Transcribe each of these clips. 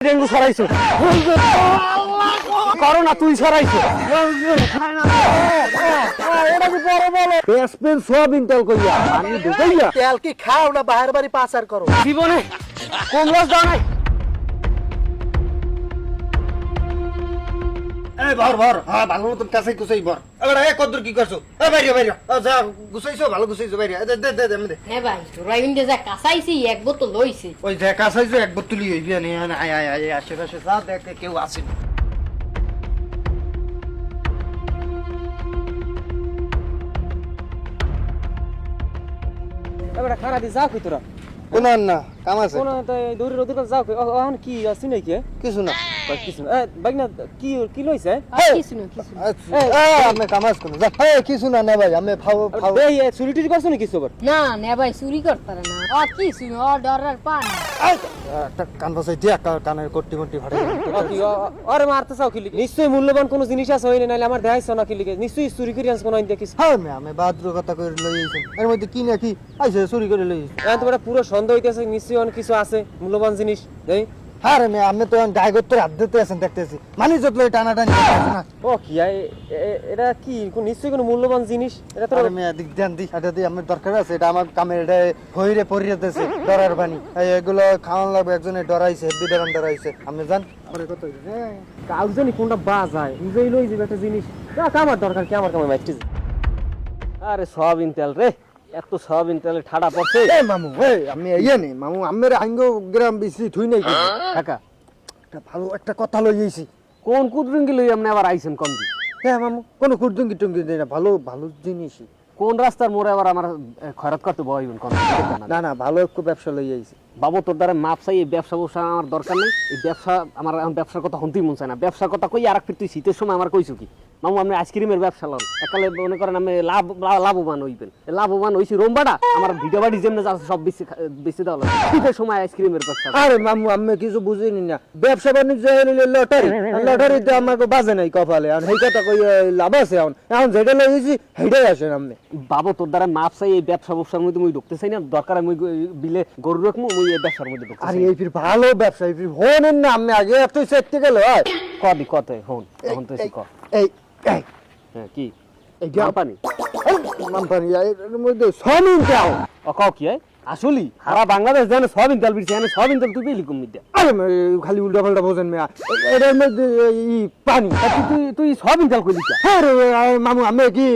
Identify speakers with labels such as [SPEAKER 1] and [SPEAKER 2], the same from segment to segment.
[SPEAKER 1] Dengue সরাইছো corona তুই সরাইছো পেসপেন soybean তেল কইয়া। আমি ঢুকাইয়া
[SPEAKER 2] তেল কি খাও না বাহির বাড়ি পাচার করো?
[SPEAKER 1] জীবনে কোন রস দাও নাই?
[SPEAKER 3] এই ভর ভর। হ্যাঁ ভালো মতন কাছে গুছাই ভর এবার এ কদ্দুর কি করছ এ বাইরে বাইরে যা গুছাইছো ভালো গুছাইছো বাইরে দে দে দে দে
[SPEAKER 4] হ্যাঁ ভাই রবিন যা কাঁচাইছি এক বোতল লইছে।
[SPEAKER 3] ওই যে কাছাইছো এক বোতলি হইবি নি আয় আয় আয় আশেপাশে যা দেখ কেউ আসে
[SPEAKER 1] এবারে দি যাও কই তোরা?
[SPEAKER 3] কোন না। কাম আছে?
[SPEAKER 1] কোন তো দৌড়ি রোদ যাও কই। এখন কি আছে নাকি?
[SPEAKER 3] কিছু না।
[SPEAKER 1] কিছু এ বাইনা কি কি লইছে?
[SPEAKER 4] কিছু না কিছু
[SPEAKER 3] আমি কাম আছে কোন। যা কিছু না না ভাই আমি ফাও ফাও
[SPEAKER 1] এই চুরি টুরি করছ নাকি সবার?
[SPEAKER 4] না নে ভাই চুরি করতারে না। আর কিছু না ডরার পান।
[SPEAKER 3] একটা কান বসাই দিয়া কা- কানের কট্টি মট্টি ফাটে
[SPEAKER 1] আরে মারতে চাও কি লিখে নিশ্চয়ই মূল্যবান কোনো জিনিস আছে হইনি নাইলে আমার দেখাইছো না কি লিখে নিশ্চয়ই চুরি করে আনছ কোনো আইন দেখিস।
[SPEAKER 3] হ্যাঁ মে আমি বাদ্র কথা কই লই আইছেন এর মধ্যে কি না কি? আইছে চুরি করে লই আইছেন
[SPEAKER 1] এখন তোমার পুরো সন্দেহ হইতেছে নিশ্চয়ই অনেক কিছু আছে? মূল্যবান জিনিস? এই
[SPEAKER 3] হ্যাঁ রে মে আমি তো গায়ে গোত্র হাত দিতে আছেন দেখতেছি। মানি যত টানা টানি
[SPEAKER 1] ও কি আই- এ- এ- এটা কি? নিশ্চয়ই কোনো মূল্যবান জিনিস? এটা তো
[SPEAKER 3] আরে মেয়ে দিক ধ্যান দি এটা দিয়ে আমার দরকার আছে এটা আমার কামের এটা হইরে পরিয়ে ডরার বাণী। এগুলো খাওয়ান লাগবে একজনে ডরাইছে হেব্বি ডরাইছে। আমি জান আরে কত হ্যাঁ
[SPEAKER 1] জানি কোনটা বাজায়। বুঝেই লই যাবে একটা জিনিস। আমার দরকার কি আমার কামে আরে সয়াবিন তেল রে। এত সয়াবিন তেলে ঠাডা পড়ছে।
[SPEAKER 3] এ মামু এ আমি ইয়ে নেই মামু আমের আঙ্গ গ্রাম বেশি থুই নাই কিন্তু।
[SPEAKER 1] কাকা
[SPEAKER 3] একটা ভালো একটা কথা লই আইছি।
[SPEAKER 1] কোন কুদরুঙ্গি লই আপনি আবার আইছেন কম দি
[SPEAKER 3] হ্যাঁ মামু কোন কুদরুঙ্গি টুঙ্গি না ভালো ভালো জিনিসই।
[SPEAKER 1] কোন রাস্তার মোড়ে আবার আমার খয়রাত করতে বইবেন কম
[SPEAKER 3] না না ভালো একটু ব্যবসা লই আইছি।
[SPEAKER 1] বাবু তোর দ্বারা মাপ চাই এই ব্যবসা ব্যবসা আমার দরকার নেই। এই ব্যবসা আমার এখন ব্যবসার কথা হন্তেই মন চায় না। ব্যবসার কথা কই আর তুই শীতের সময় আমার কইছো কি? মামু আপনি আইসক্রিমের ব্যবসা লন। একালে মনে করেন আমি লাভ লাভবান হইবেন। লাভবান হইছি রোমবাটা। আমার ভিডিও বাড়ি যেমনি যাচ্ছে সব বেশি বেশি দেওয়া লাগে। শীতের সময় আইসক্রিমের ব্যবসা
[SPEAKER 3] আরে মামু আমি কিছু বুঝিনি না। ব্যবসা বাণিজ্য হইলে লটারি। লটারিতে আমাকে বাজে নাই কপালে। আর সেই কথা কই লাভ আছে এখন। এখন যেটা লইছি সেইটাই আসেন আপনি
[SPEAKER 1] বাবু তোর দ্বারা মাপ চাই এই ব্যবসা ব্যবসার মধ্যে মুই ঢুকতে চাই না। দরকার মুই বিলে গরু রাখব মুই এই ব্যবসার মধ্যে ঢুকতে
[SPEAKER 3] আরে এই ফির ভালো ব্যবসা এই ফির হনেন না আমি আগে এত সেটতে গেল হয়
[SPEAKER 1] কদি কত হন এখন তো ক।
[SPEAKER 3] এই এই
[SPEAKER 1] হ্যাঁ কি?
[SPEAKER 3] এই যে
[SPEAKER 1] পানি
[SPEAKER 3] মামপানি এর মধ্যে সমিন দাও
[SPEAKER 1] ও কাও কি আসলি সারা বাংলাদেশ জানে সবিন তেল বিরছে এখানে সবিন তেল তুই পেলি কম দিয়া
[SPEAKER 3] আরে খালি উল্টা পাল্টা বোঝেন মেয়া। এর মধ্যে ই পানি।
[SPEAKER 1] তুই তুই তেল কইলি কা
[SPEAKER 3] হ্যাঁ রে মামু আমি কি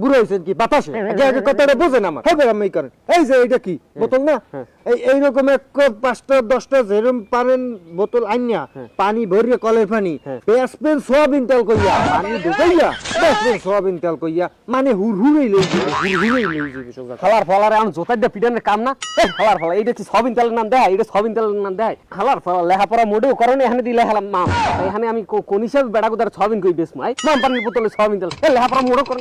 [SPEAKER 3] বুড়ো হয়েছেন কি বাতাসে? আগে আগে কথাটা বোঝেন আমার। হবে আমি এই করেন। এই যে এটা কি? বোতল না?
[SPEAKER 1] হ্যাঁ।
[SPEAKER 3] এই এইরকম এক পাঁচটা দশটা যেরকম পারেন বোতল আইনা পানি ভরিয়ে কলের পানি
[SPEAKER 1] হ্যাঁ।
[SPEAKER 3] পেঁয়াজপেন সোয়াবিন তেল কইয়া পানি ঢুকাইয়া পেঁয়াজপেন সোয়াবিন তেল কইয়া মানে হুড়হুড়েই লই যাবে হুড়হুড়েই লই যাবে সব
[SPEAKER 1] খালার ফলারে জোতার দিয়ে পিটানের কাম না এই খালার ফলা এইটা কি সবিন তেলের নাম দেয় এটা সবিন তেলের নাম দেয়। খালার ফলা লেখাপড়া মোটেও করনি এখানে দিয়ে লেখালাম মাম। এখানে আমি কোন হিসাবে বেড়া কোথার সবিন কই বেশ মাই? মাম পানির বোতলে সবিন তেল। এই লেখাপড়া মোড়ো করে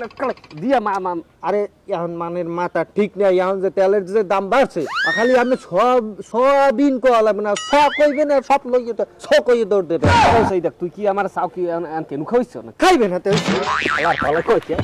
[SPEAKER 1] দিয়া মা মাম
[SPEAKER 3] আরে এখন মানের মাথা ঠিক নাই এখন যে তেলের যে দাম বাড়ছে খালি আমি সব সয়াবিন কয়া লাগবে না স কইবে না সব লইয়ে তো স কইয়ে দৌড় দেবে।
[SPEAKER 1] সেই দেখ তুই কি আমার চাও কি কেন খাইছ না
[SPEAKER 3] খাইবে না তেল
[SPEAKER 1] খালার ফলা কইছে।